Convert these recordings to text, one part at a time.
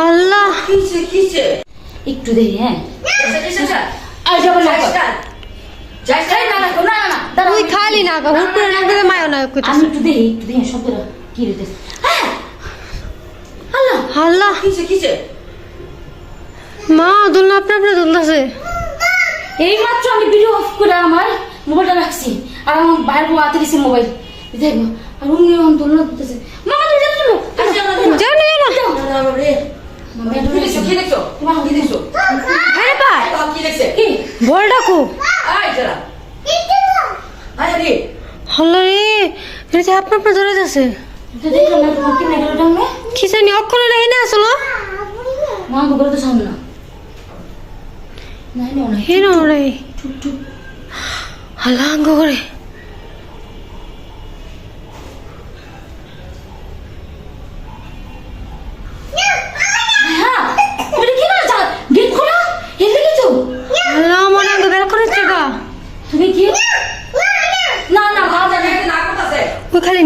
আল্লাহ একটু দেরি হ্যাঁ? তুই খালি না হুট করে না করে না আমি একটু দেরি একটু দেরি কি আল্লাহ আল্লাহ। মা দুলনা আপনা আপনা দুলতাছে। এই মাত্র আমি ভিডিও অফ করে আমার মোবাইলটা রাখছি। আর আমার বাইরে বউ হাতে দিছে মোবাইল। দেখব আর উনি এখন দোলনা দিতেছে। মামা তুমি যেতে চলো জানি না রে। কি দেখছ কি দেখছ? কি দেখছ? আরে পা তো কি দেখছে? কি? বল ডাকু। আয় জরা আয় রে আল্লাহ রে এটা যে আপনা আপনা ধরে যাচ্ছে। তো দেখলাম না তোমার কি নাগের জানি অক্ষর নাই না আসলো। মা গোবর তো সামনে না। নাই না হে না রে। আঙ্গ করে। খোলো।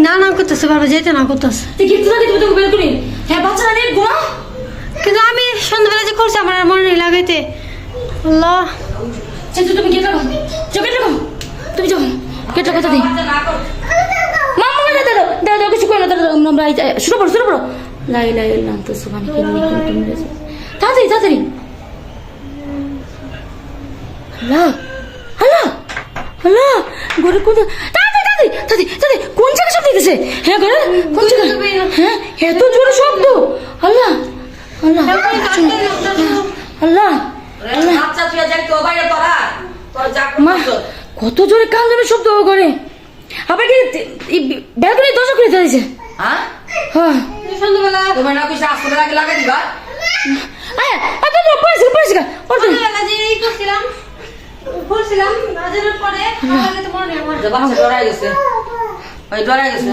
না না করতেছে। বাবা যেতে না করতেছে। হ্যাঁ বাচ্চারা নিয়ে ঘুমা কিন্তু আমি সন্ধ্যাবেলা যে করছি আমার মনে নেই লাগাইতে। আল্লাহ। তুমি গেট তুমি যাও। গেট লাগাতে দিই। আচ্ছা না কর মামা দাদা দাদা দাদা কিছু করে না দাদা আমরা শুরু করো শুরু করো। লাই লাই লাম তো রেসে তাড়াতাড়ি তাড়াতাড়ি। হ্যালো হ্যালো হ্যালো ঘরে কোন তাড়াতাড়ি তাড়াতাড়ি তাড়াতাড়ি কোন জায়গায় শব্দ দিতেছে? হ্যাঁ ঘরে কোন জায়গায় হ্যাঁ এত জোরে শব্দ। আল্লাহ আল্লাহ আল্লাহ বাচ্চা তুই যাই তো বাইরে তোরা। তোর যা মা কত জোরে কান্দানোর শব্দ করে। আবার কি ব্যালকনি দরজা খুলে দিয়েছে হ্যাঁ? হ্যাঁ। সন্ধ্যাবেলা। না আসলে লাগা দিবা? আয় আয় তো পয়সা পয়সা ওটা সন্ধ্যাবেলা যে এই করছিলাম করছিলাম বাজারের পরে আমার তো মনে নেই বাচ্চা ডরাই গেছে। ওই ডরাই গেছে।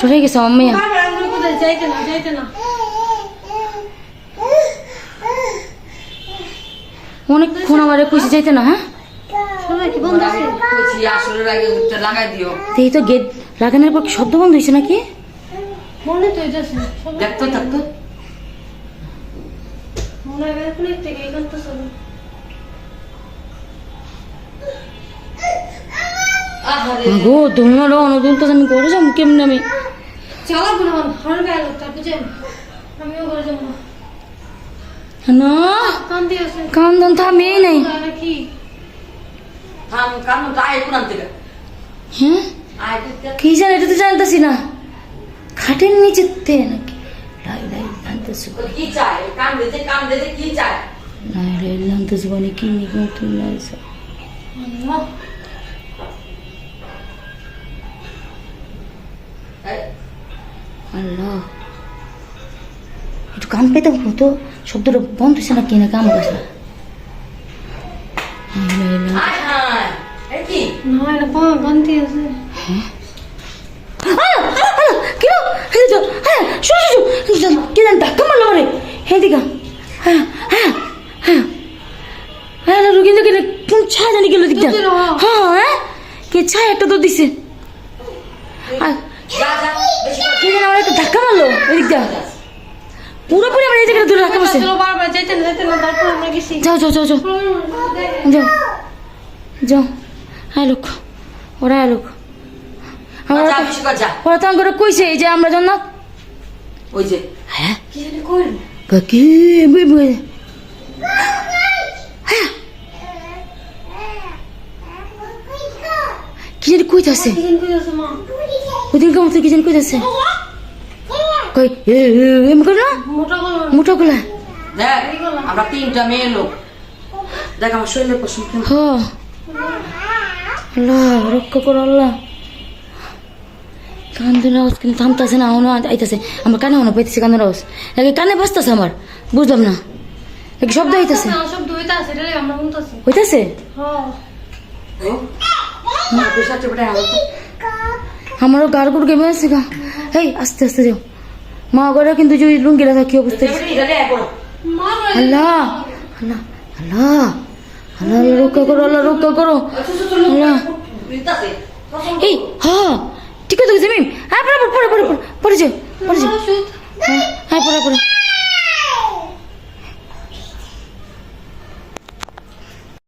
ডরে গেছে আমার মেয়ে বারবার আঙ্গুল কোথায় যাইতে না যাইতে না। অনেকক্ষণ আমার কইছে যাইতে না হ্যাঁ? এই তো গেট লাগানোর পর শব্দ বন্ধ হয়েছে নাকি? মনে তো দেখতো থাকতো গো অনুদুল তো আমি করে যাব কেমন আমি? চলো আমিও করে যাব না। না কান্দি আছে কান্দন থামে নাই। নাকি থাম কাম তো আয় কোন থেকে হ্যাঁ? কি জানি এটা তো জানতেছি না। খাটের নিচে তে নাকি? লাই লাই জানতেছি। কি চায়? কাম দিতে কাম দিতে কি চায়? লাই লাই জানতেছি মানে কি নিকো তুমি লাইছে আল্লাহ। একটু কান পেতে হতো শব্দটা বন্ধ হয়েছে না কি না কাম গেছে আয় না এটা পা কান্দি আছে ধাক্কা মারলো কোন এদিকটা পুরোপুরি আমার এই জায়গাটা দূরে আমরা গেছি যাও যাও যাও যাও যাও যাও হ্যাঁ লোক ওরা হ্যাঁ লোক। তো- কর ওরা তো আমাকে কইছে এই যে আমরা জন্য ওই যে। হ্যাঁ? কি বই কি? জানি কইতাছে। ওদিন কেমন কি জানি কইতাছে। কই এম কর না মোটা গলা। দেখ আমরা তিনটা মেয়ে লোক। দেখ আমার শরীরের পশম কেমন হ আল্লাহ রক্ষা করো আল্লাহ। কান্দন আওয়াজ কিন্তু থামতাছে না এখনও আইতাছে। আমার কানে মনে পাইতেছে কান্দন আওয়াজ। আগে কানে বাজতাছে আমার বুঝলাম না। এক শব্দ হইতাছে। না সব দুইটা আছে রে আমরা শুনতাছি। হইতাছে? হ্যাঁ। আমারও গার গুড় গেমে আছে গা। এই আস্তে আস্তে যাও। মা ঘরে কিন্তু যে লুঙ্গি রাখা কি অবস্থা? আল্লাহ আল্লাহ আল্লাহ। আল্লাহ রক্ষা করো আল্লাহ রক্ষা করো। আল্লাহ। এই হ্যাঁ ঠিক আছে মিম হ্যাঁ পড়ে পড়ে পড়ে পড়ে পড়ে